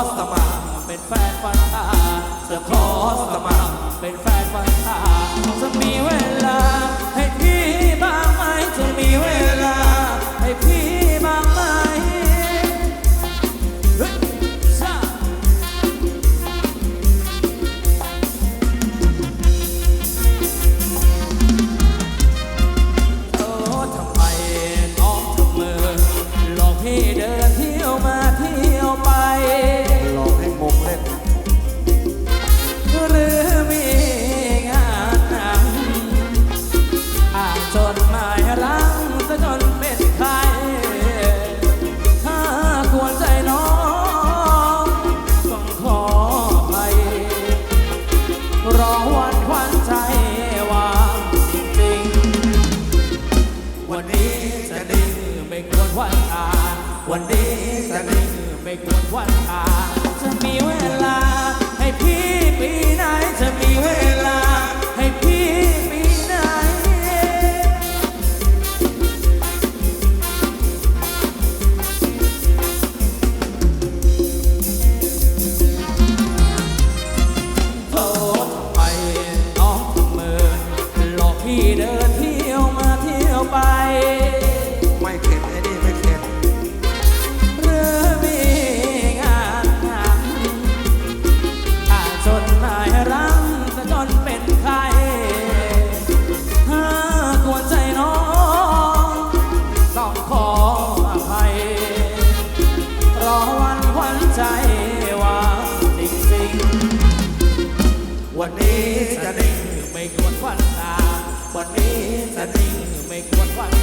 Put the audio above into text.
ขอสมัครเป็นแฟนฟันตาจะขอสมัคร วันดีสักนิดไม่ควรวันตาจะมีเวลา ให้พี่ปีไหนจะมีเวลา ให้พี่ปีไหน โทษไปน้องเมินหลอกพี่เดิอ วันนี้จะนิ่งไม่ควรวัน